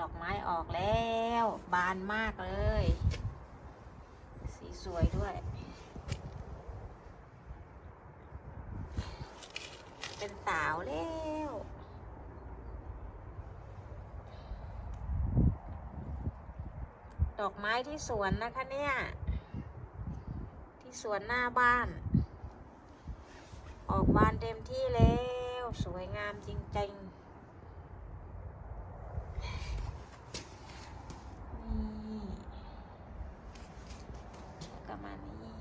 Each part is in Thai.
ดอกไม้ออกแล้ว บานมากเลย สีสวยด้วย เป็นสาวแล้วดอกไม้ที่สวนนะคะเนี่ย ที่สวนหน้าบ้าน ออกบานเต็มที่แล้ว สวยงามจริงๆ นี่ มานี่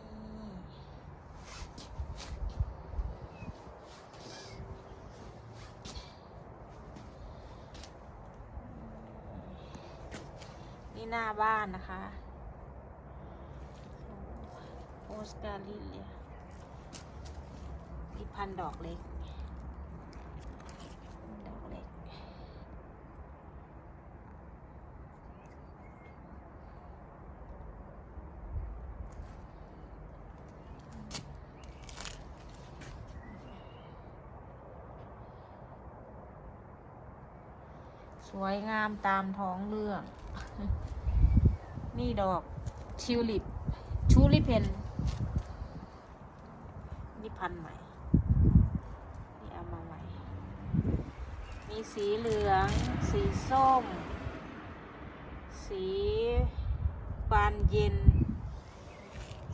นี่หน้าบ้านนะคะโอสการลิเลียที่พันดอกเล็ก ดอกเล็ก สวยงามตามท้องเรื่อง นี่ดอกทิวลิป ชูลิเพนนี่พันใหม่ นี่เอามาใหม่ มีสีเหลือง สีส้ม สีบานเย็น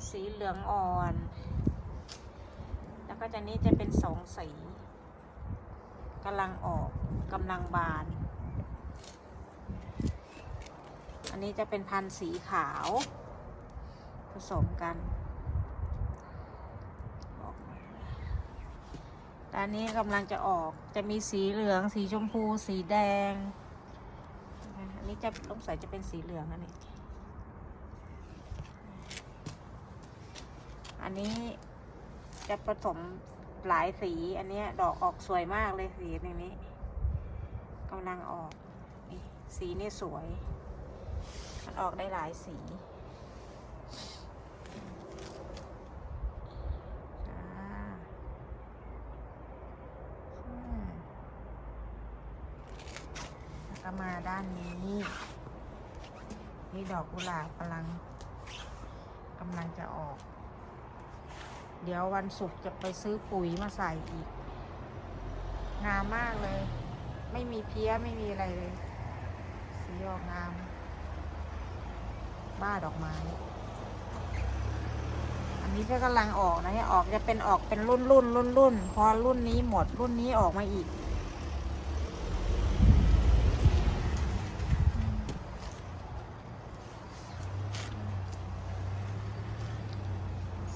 สีเหลืองอ่อน แล้วก็จะนี้จะเป็นสองสีกำลังออกกำลังบาน อันนี้จะเป็นพันธุ์สีขาว ผสมกันออกมาแต่อันนี้กำลังจะออก จะมีสีเหลือง สีชมพู สีแดง อันนี้จะต้องใส่จะเป็นสีเหลืองอันนี้ อันนี้จะผสมหลายสี อันนี้ดอกออกสวยมากเลยสีนี้กำลังออก สีนี่สวย ออกได้หลายสีจ้ามแล้วก็มาด้านนี้ นี่ดอกกุหลาบกำลังกำลังจะออก เดี๋ยววันศุกร์จะไปซื้อปุ๋ยมาใส่อีก งามมากเลย ไม่มีเพี้ยไม่มีอะไรเลย สีออกงาม บ้าดอกไม้ อันนี้ก็กำลังออกนะเนี่ยออกจะเป็นออกเป็นรุ่นรุ่นรุ่นรุ่นพอรุ่นนี้หมดรุ่นนี้ออกมาอีก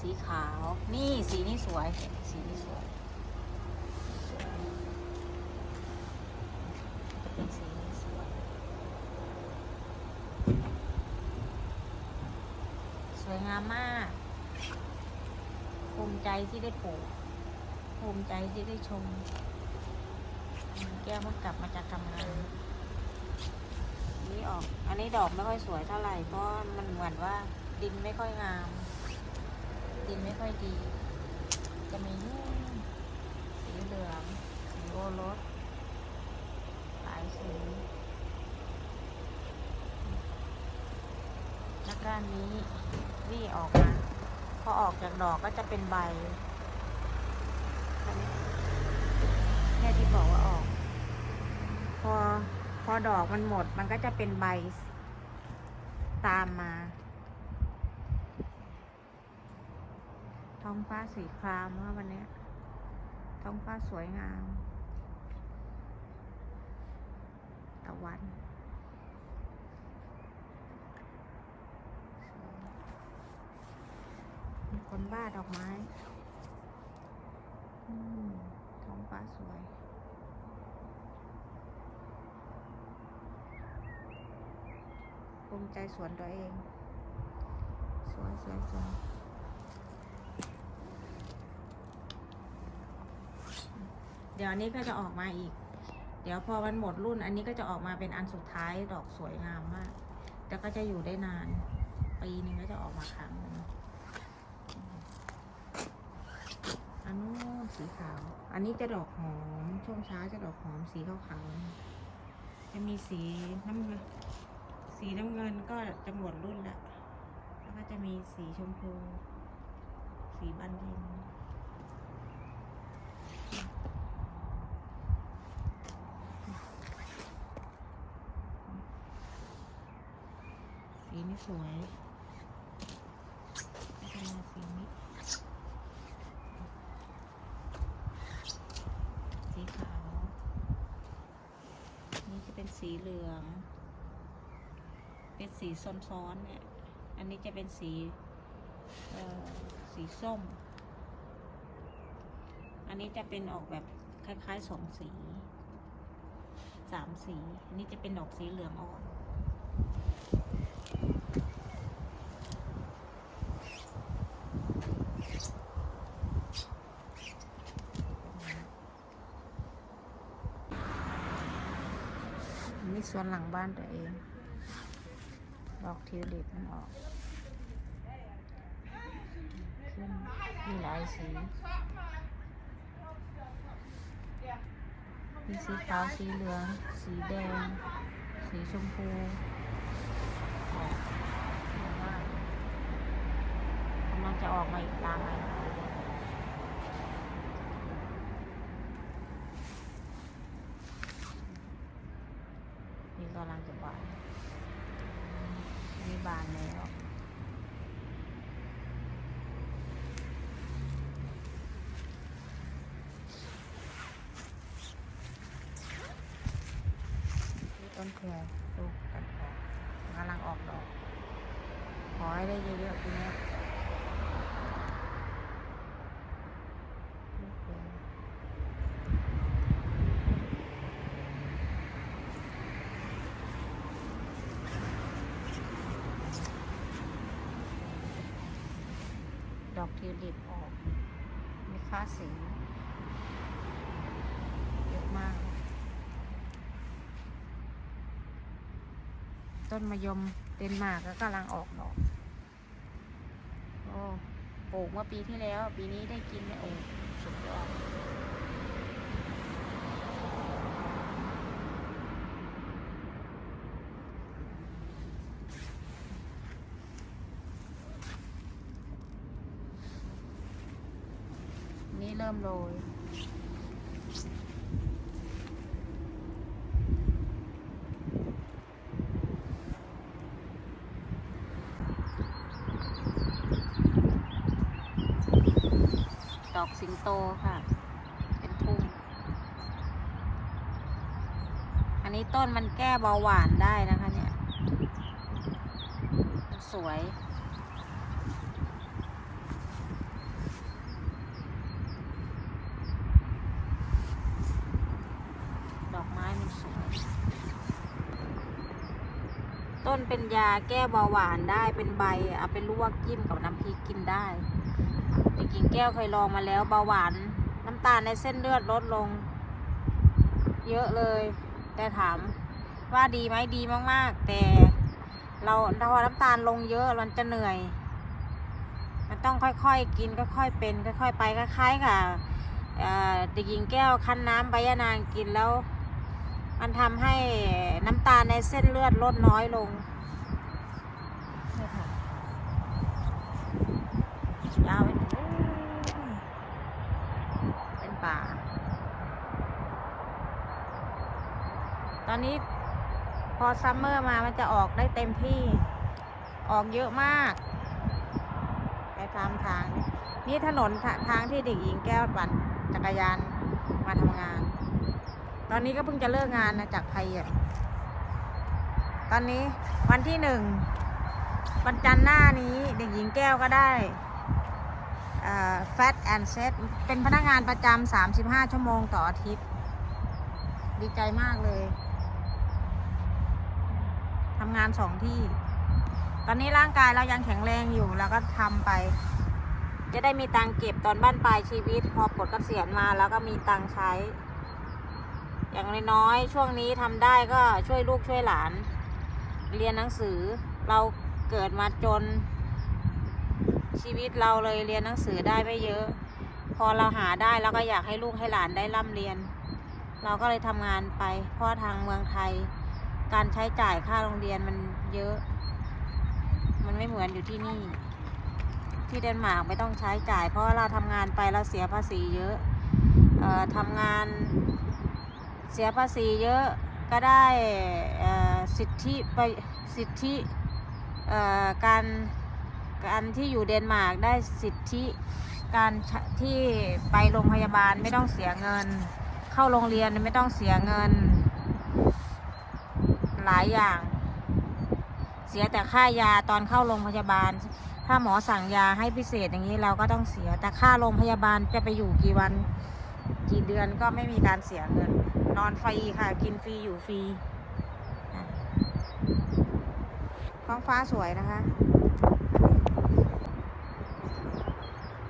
สีขาว นี่สีนี้สวย สีนี้สวยสวยจะเป็นสีนี้สวย สวยงา มมากภูมิใจที่ได้ปลูกภูมิใจที่ได้ชม แก้วมันกลับมาจากทำงานนี่ออก อันนี้ดอกไม่ค่อยสวยเท่าไหร่เพราะมันเหมือนว่าดินไม่ค่อยงาม ดินไม่ค่อยดี จะมีนู่นสีเหลืองสีโอรสหลายสีแล้วก็อันนี้ วี่ออกมา พอออกจากดอกก็จะเป็นใบนนี้เนี่ยที่บอกว่าออก พอพอดอกมันหมดมันก็จะเป็นใบ ตามมา ท้องฟ้าสีครามว่าวันเนี้ยท้องฟ้าสวยงาม ตะวัน มบ้าดอกไม้ท้องฟ้าสวย ภูมิใจสวนตัวเอง สวยสวยสวยเดี๋ยวอันนี้ก็จะออกมาอีก เดี๋ยวพอมันหมดรุ่น อันนี้ก็จะออกมาเป็นอันสุดท้ายดอกสวยงามมาก แต่ก็จะอยู่ได้นาน ปีนึงก็จะออกมาครั้งนึง อันนู้นสีขาว อันนี้จะดอกหอม ช่วงเช้าจะดอกหอมสีขาวๆจะมีสีน้ำเงินสีน้ำเงินก็จะหมดรุ่นละแล้วก็จะมีสีชมพู สีบานเย็นสีนี้สวยก็จะมาสีนี้ สีขาว นี่จะ เป็นสีเหลือง เป็นสีซ้อนๆเนี่ย อันนี้จะเป็นสีเอ่อสีส้ม อันนี้จะเป็นออกแบบคล้ายๆสองสี สามสี อันนี้จะเป็นดอกสีเหลืองอ่อน อันนี้ สวนหลังบ้านตัวเองดอกทิวลิปมันออก ขึ้นมีหลายสีมีสีขาวสีเหลือง สีแดง สีชมพูกำลังจะออกมาอีกตามมาอี กำลังจะบานนี่บานแล้วต้นแครลูกกันออกกำลังออกดอก ขอให้ได้เยอะๆทีนี้ยลูกแคร ดอกทิวลิปออกมีค่าสีเยอะมาก ต้นมะยมเดนมาร์กก็กำลังออกดอกโอ้ปลูกเมื่อปีที่แล้ว ปีนี้ได้กินเนี่ยโอ้สุดยอดนี่เริ่มโรยดอกสิงโตค่ะ เป็นทุ่ง อันนี้ต้นมันแก้เบาหวานได้นะคะเนี่ย สวย ดอกไม้มันสวย ต้นเป็นยาแก้เบาหวานได้เป็นใบเอาไปลวกจิ้มกับน้ำพริกกินได้เด็กหญิงแก้วเคยลองมาแล้วเบาหวาน น้ำตาลในเส้นเลือดลดลง เยอะเลย แต่ถามว่าดีไหมดีมาก ๆ แต่เราถ้าพอน้ำตาลลงเยอะมันจะเหนื่อย มันต้องค่อยๆกินค่อยๆเป็นค่อยๆไปคล้ายๆกับเอ่อเด็กหญิงแก้วคั้นน้ำใบยะนางกินแล้ว มันทำให้น้ำตาลในเส้นเลือดลดน้อยลงนี่ค่ะยาวไปถึงนู่นเป็นป่า ตอนนี้พอซัมเมอร์มามันจะออกได้เต็มที่ ออกเยอะมาก ไปตามทาง นี่นี่ถนนทาทางที่เด็กหญิงแก้วปั่นจักรยานมาทำงาน ตอนนี้ก็เพิ่งจะเลิกงานนะจากไพเยตตอนนี้วันที่หนึ่งวันจันทร์หน้านี้เด็กหญิงแก้วก็ได้แฟตแอนเซตเป็นพนักงานประจำ35 ชั่วโมงต่ออาทิตย์ ดีใจมากเลยทำงานสองที่ ตอนนี้ร่างกายเรายังแข็งแรงอยู่แล้วก็ทำไป จะได้มีตังเก็บตอนบ้านปลายชีวิต พอปลดเกษียณมาแล้วก็มีตังใช้ อย่างน้อยๆช่วงนี้ทำได้ก็ช่วยลูกช่วยหลาน เรียนหนังสือเราเกิดมาจน ชีวิตเราเลยเรียนหนังสือได้ไม่เยอะ พอเราหาได้เราก็อยากให้ลูกให้หลานได้ร่ำเรียน เราก็เลยทำงานไปเพราะทางเมืองไทย การใช้จ่ายค่าโรงเรียนมันเยอะ มันไม่เหมือนอยู่ที่นี่ ที่เดนมาร์กไม่ต้องใช้จ่าย เพราะเราทำงานไปเราเสียภาษีเยอะออทำงาน เสียภาษีเยอะก็ได้สิทธิไปสิทธิการการที่อยู่เดนมาร์กได้สิทธิการที่ไปโรงพยาบาลไม่ต้องเสียเงิน เข้าโรงเรียนไม่ต้องเสียเงิน หลายอย่าง เสียแต่ค่ายาตอนเข้าโรงพยาบาล ถ้าหมอสั่งยาให้พิเศษอย่างนี้เราก็ต้องเสียแต่ค่าโรงพยาบาลจะไปอยู่กี่วัน กี่เดือนก็ไม่มีการเสียเงิน นอนฟรีค่ะ กินฟรีอยู่ฟรีอะท้องฟ้าสวยนะคะ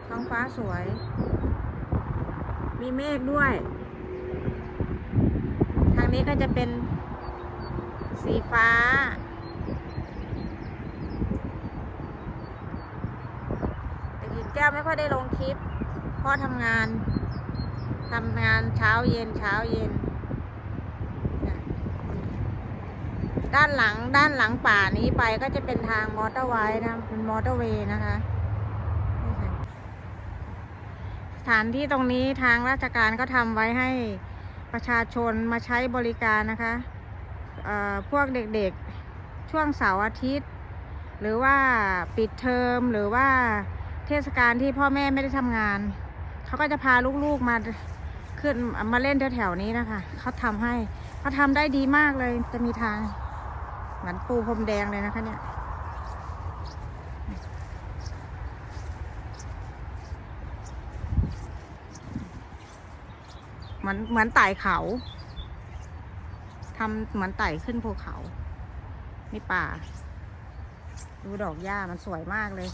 ท้องฟ้าสวย มีเมฆด้วย ทางนี้ก็จะเป็นสีฟ้าแต่หญิงแก้วไม่ค่อยได้ลงคลิปเพราะทำงานทำงานเช้าเย็นเช้าเย็น ด้านหลังด้านหลังป่านี้ไปก็จะเป็นทางมอเตอร์ไวย์นะเป็นมอเตอร์เวย์นะคะสถานที่ตรงนี้ทางราชการก็ทำไว้ให้ประชาชนมาใช้บริการนะคะเอ่อพวกเด็กๆช่วงเสาร์อาทิตย์ หรือว่าปิดเทอมหรือว่าเทศกาลที่พ่อแม่ไม่ได้ทำงาน เขาก็จะพาลูกๆมาขึ้นมาเล่นแถวๆนี้นะคะ เขาทำให้เขาทำได้ดีมากเลยจะมีทาง เหมือนปูพรมแดงเลยนะคะเนี่ยเหมือนเหมือนไต่เขาทำเหมือนไต่ขึ้นภูเขานี่ป่า ดูดอกหญ้ามันสวยมากเลย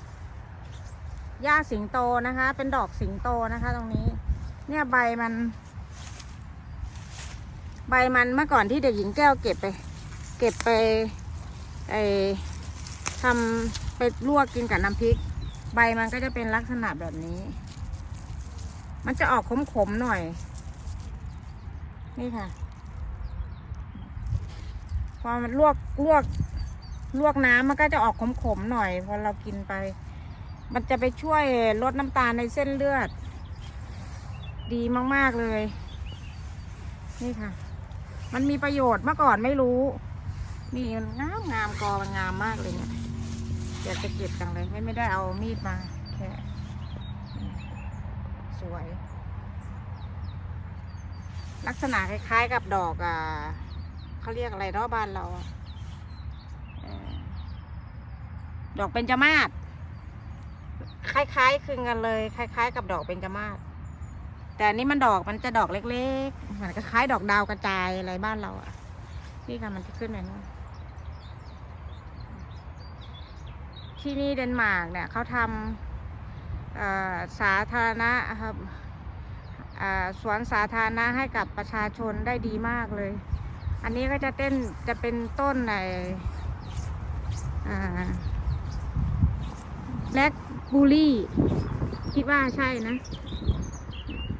หญ้าสิงโตนะคะ เป็นดอกสิงโตนะคะ ตรงนี้ เนี่ยใบมัน ใบมันเมื่อก่อนที่เด็กหญิงแก้วเก็บไป เก็บไปไอทำไปลวกกินกับน้ำพริก ใบมันก็จะเป็นลักษณะแบบนี้ มันจะออกขมๆหน่อย นี่ค่ะ พอมันลวกลวกลวกน้ำมันก็จะออกขมๆหน่อย พอเรากินไป มันจะไปช่วยลดน้ำตาลในเส้นเลือด ดีมากๆเลย นี่ค่ะ มันมีประโยชน์เมื่อก่อนไม่รู้ นี่มันงามงามกอมันงามมากเลยเนี่ยอยากจะเก็บจังเลยไม่ไม่ได้เอามีดมาแค่สวย ลักษณะคล้ายๆกับดอกอ่าเขาเรียกอะไรเนาะบ้านเราดอกเบญจมาศคล้าย ๆคลึงกันเลย คล้าย ๆ กับดอกเบญจมาศแต่อันนี้มันดอกมันจะดอกเล็กๆเหมือนคล้ายๆดอกดาวกระจายอะไรบ้านเราอะนี่ค่ะมันจะขึ้นไปนู่น ที่นี่เดนมาร์กเนี่ยเขาทำสาธารณะครับสวนสาธารณะให้กับประชาชนได้ดีมากเลย อันนี้ก็จะเต้นจะเป็นต้นในแบล็กบูรี่คิดว่าใช่นะ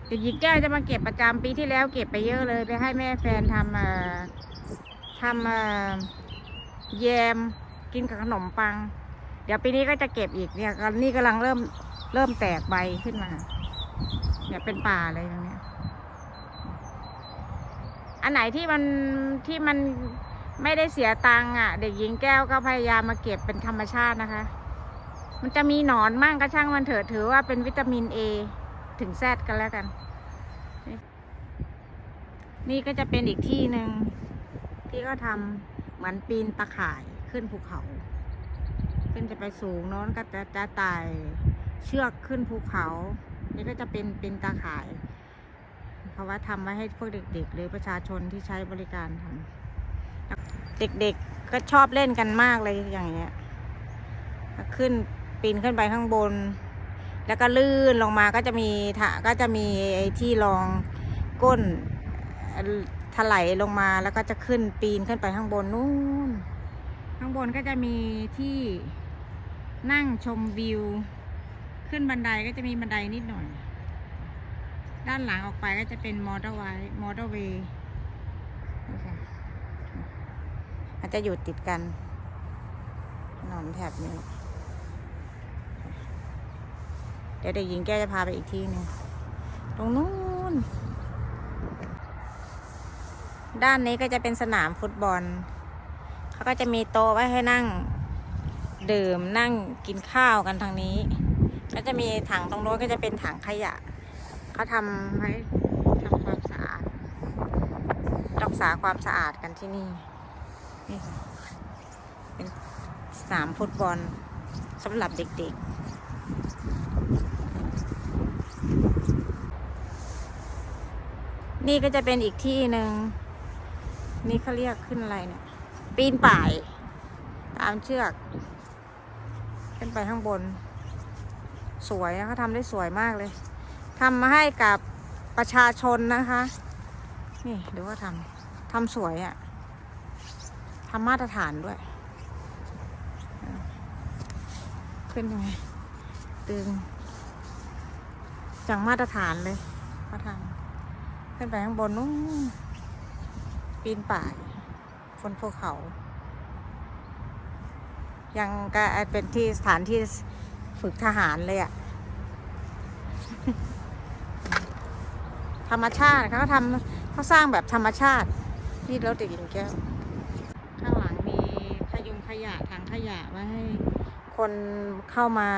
เด็กหญิงแก้วจะมาเก็บประจำปีที่แล้วเก็บไปเยอะเลย ไปให้แม่แฟนทำทำแยมกินกับขนมปัง เดี๋ยวปีนี้ก็จะเก็บอีกเนี่ยกนี่กำลังเริ่มเริ่มแตกใบขึ้นมา เนี่ยเป็นป่าเลยตรงเนี้ยอันไหนที่มันที่มันไม่ได้เสียตังค์อะ เด็กหญิงแก้วก็พยายามมาเก็บเป็นธรรมชาตินะคะ มันจะมีหนอนมั่งก็ช่างมันเถอะถือว่าเป็นวิตามินเอถึงแซดกันแล้วกัน นี่ก็จะเป็นอีกที่หนึ่งที่ก็ทำเหมือนปีนตะข่ายขึ้นภูเขา ขึ้นจะไปสูงโน้นก็จะจะไต่เชือกขึ้นภูเขา นี่ก็จะเป็นเป็นตาข่าย เพราะว่าทำไว้ให้พวกเด็ก ๆ หรือประชาชนที่ใช้บริการทำเด็กๆก็ชอบเล่นกันมากเลยอย่างเงี้ยขึ้นปีนขึ้นไปข้างบน แล้วก็ลื่นลงมาก็จะมีถะก็จะมีไอ้ที่รองก้นถลายลงมาแล้วก็จะขึ้นปีนขึ้นไปข้างบนนู่น ข้างบนก็จะมีที่ นั่งชมวิว ขึ้นบันไดก็จะมีบันไดนิดหน่อย ด้านหลังออกไปก็จะเป็นมอเตอร์ไวมอเตอร์เวย์มันจะอยู่ติดกันถนนแถบนี้ เดี๋ยวเด็กหญิงแก้จะพาไปอีกที่หนึ่งตรงนู้น ด้านนี้ก็จะเป็นสนามฟุตบอล เขาก็จะมีโต๊ะไว้ให้นั่ง ดื่มนั่งกินข้าวกันทางนี้ ก็จะมีถังตรงโน้นก็จะเป็นถังขยะเขาทำให้ทำความสะอาดรักษาความสะอาดกันที่นี่นี่ค่ะเป็นสนามฟุตบอลสำหรับเด็กๆ นี่ก็จะเป็นอีกที่หนึ่ง นี่เขาเรียกขึ้นอะไรเนี่ย ปีนป่าย ตามเชือก ขึ้นไปข้างบน สวยนะเขาทำได้สวยมากเลยทำมาให้กับประชาชนนะคะ นี่ดูว่าทำทำสวยอะ่ะทำมาตรฐานด้วย ขึ้นยังไงตึงจังมาตรฐานเลยเขาทำขึ้นไปข้างบนนู้นปีนป่ายบนภูเขา ยังก็เป็นที่สถานที่ฝึกทหารเลยอะ่ะธรรมชาติเขาทำเขาสร้างแบบธรรมชาติ นี่รถเด็กหญิงแก้ว ข้างหลังมีขยุงขยะถังขยะไว้ให้คนเข้ามา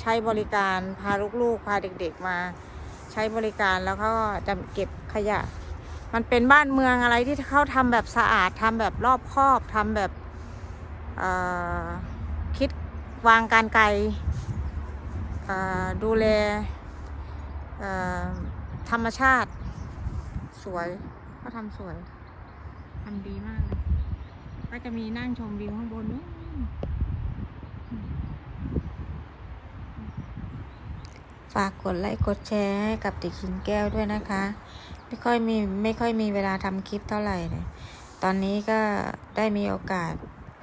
ใช้บริการพาลูกๆ พาเด็กๆมาใช้บริการแล้วเขาก็จะเก็บขยะ มันเป็นบ้านเมืองอะไรที่เขาทำแบบสะอาดทำแบบรอบคอบทำแบบเอ่อ วางการไกลดูแลธรรมชาติ สวยเขาทำสวยทำดีมากเลยก็จะมีนั่งชมวิวข้างบนนู้นฝากกดไลค์กดแชร์ให้กับเด็กหญิงแก้วด้วยนะคะ ไม่ค่อยมีไม่ค่อยมีเวลาทำคลิปเท่าไหร่เลยตอนนี้ก็ได้มีโอกาส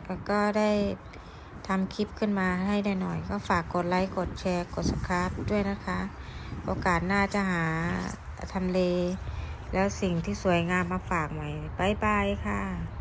แล้วก็ได้ ทำคลิปขึ้นมาให้ได้หน่อย ก็ฝากกดไลค์ กดแชร์ กดสครับด้วยนะคะ โอกาสหน้าจะหาทำเล แล้วสิ่งที่สวยงามมาฝากใหม่บายบายค่ะ